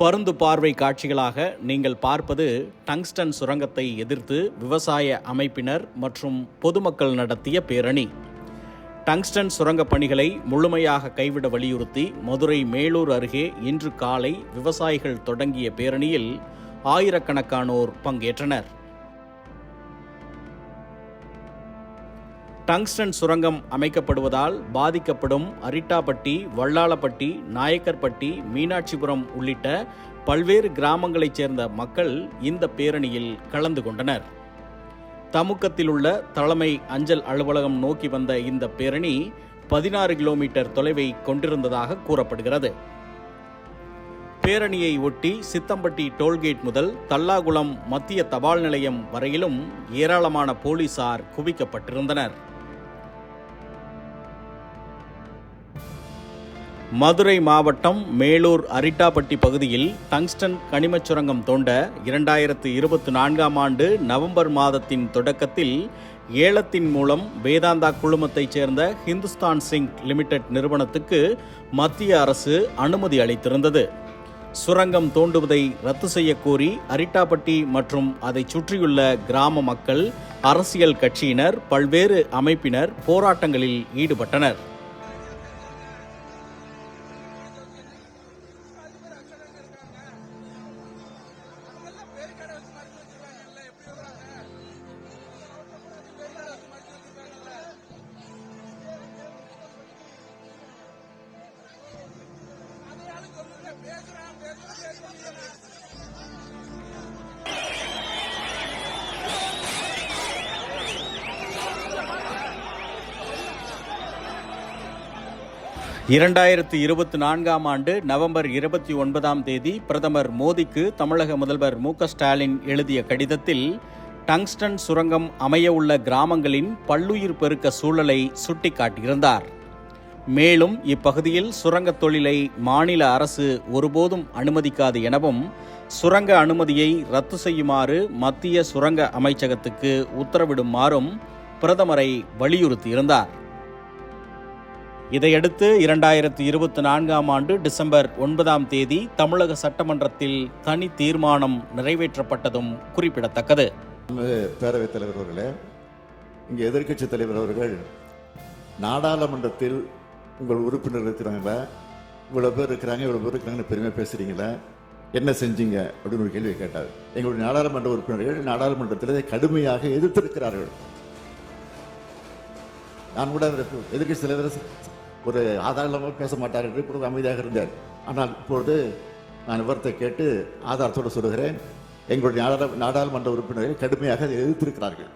பருந்து பார்வை காட்சிகளாக நீங்கள் பார்ப்பது டங்ஸ்டன் சுரங்கத்தை எதிர்த்து விவசாய அமைப்பினர் மற்றும் பொதுமக்கள் நடத்திய பேரணி. டங்ஸ்டன் சுரங்க பணிகளை முழுமையாக கைவிட வலியுறுத்தி மதுரை மேலூர் அருகே இன்று காலை விவசாயிகள் தொடங்கிய பேரணியில் ஆயிரக்கணக்கானோர் பங்கேற்றனர். டங்ஸ்டன் சுரங்கம் அமைக்கப்படுவதால் பாதிக்கப்படும் அரிட்டாப்பட்டி வல்லாளப்பட்டி நாயக்கர்பட்டி மீனாட்சிபுரம் உள்ளிட்ட பல்வேறு கிராமங்களைச் சேர்ந்த மக்கள் இந்த பேரணியில் கலந்து கொண்டனர். தமுக்கத்தில் உள்ள தலைமை அஞ்சல் அலுவலகம் நோக்கி வந்த இந்த பேரணி பதினாறு கிலோமீட்டர் தொலைவை கொண்டிருந்ததாக கூறப்படுகிறது. பேரணியை ஒட்டி சித்தம்பட்டி டோல்கேட் முதல் தல்லாகுளம் மத்திய தபால் நிலையம் வரையிலும் ஏராளமான போலீசார் குவிக்கப்பட்டிருந்தனர். மதுரை மாவட்டம் மேலூர் அரிட்டாப்பட்டி பகுதியில் டங்ஸ்டன் கனிமச் சுரங்கம் தோண்ட இரண்டாயிரத்து இருபத்தி நான்காம் ஆண்டு நவம்பர் மாதத்தின் தொடக்கத்தில் ஏலத்தின் மூலம் வேதாந்தா குழுமத்தைச் சேர்ந்த ஹிந்துஸ்தான் சிங் லிமிடெட் நிறுவனத்துக்கு மத்திய அரசு அனுமதி அளித்திருந்தது. சுரங்கம் தோண்டுவதை ரத்து செய்யக் கோரி அரிட்டாப்பட்டி மற்றும் அதைச் சுற்றியுள்ள கிராம மக்கள் அரசியல் கட்சியினர் பல்வேறு அமைப்பினர் போராட்டங்களில் ஈடுபட்டனர். இரண்டாயிரத்து இருபத்தி நான்காம் ஆண்டு நவம்பர் இருபத்தி ஒன்பதாம் தேதி பிரதமர் மோடிக்கு தமிழக முதல்வர் மு ஸ்டாலின் எழுதிய கடிதத்தில் டங்ஸ்டன் சுரங்கம் அமைய உள்ள கிராமங்களின் பல்லுயிர் பெருக்க சூழலை சுட்டிக்காட்டியிருந்தார். மேலும் இப்பகுதியில் சுரங்கத் தொழிலை மாநில அரசு ஒருபோதும் அனுமதிக்காது எனவும் சுரங்க அனுமதியை ரத்து செய்யுமாறு மத்திய சுரங்க அமைச்சகத்துக்கு உத்தரவிடுமாறும் பிரதமரை வலியுறுத்தியிருந்தார். இதையடுத்து இரண்டாயிரத்தி இருபத்தி நான்காம் ஆண்டு டிசம்பர் ஒன்பதாம் தேதி தமிழக சட்டமன்றத்தில் தனி தீர்மானம் நிறைவேற்றப்பட்டதும் குறிப்பிடத்தக்கது. பேரவைத் தலைவர் அவர்களே இங்கே எதிர்க்கட்சி தலைவர் அவர்கள் நாடாளுமன்றத்தில் உங்கள் உறுப்பினர் இருக்கிறாங்களா இவ்வளோ பேர் இருக்கிறாங்க இவ்வளோ பேர் இருக்கிறாங்கன்னு பெருமையாக பேசுகிறீங்களா என்ன செஞ்சீங்க? அப்படின்னு ஒரு கேள்வி கேட்டார். எங்களுடைய நாடாளுமன்ற உறுப்பினர்கள் நாடாளுமன்றத்தில் கடுமையாக எதிர்த்திருக்கிறார்கள். நான் கூட எதிர்க்கட்சி தலைவர் ஒரு ஆதாரமாக பேச மாட்டார் என்று இப்பொழுது அமைதியாக இருந்தார். ஆனால் இப்பொழுது நான் விவரத்தை கேட்டு ஆதாரத்தோடு சொல்கிறேன் எங்களுடைய நாடாளு நாடாளுமன்ற உறுப்பினர்கள் கடுமையாக அதை எதிர்த்திருக்கிறார்கள்.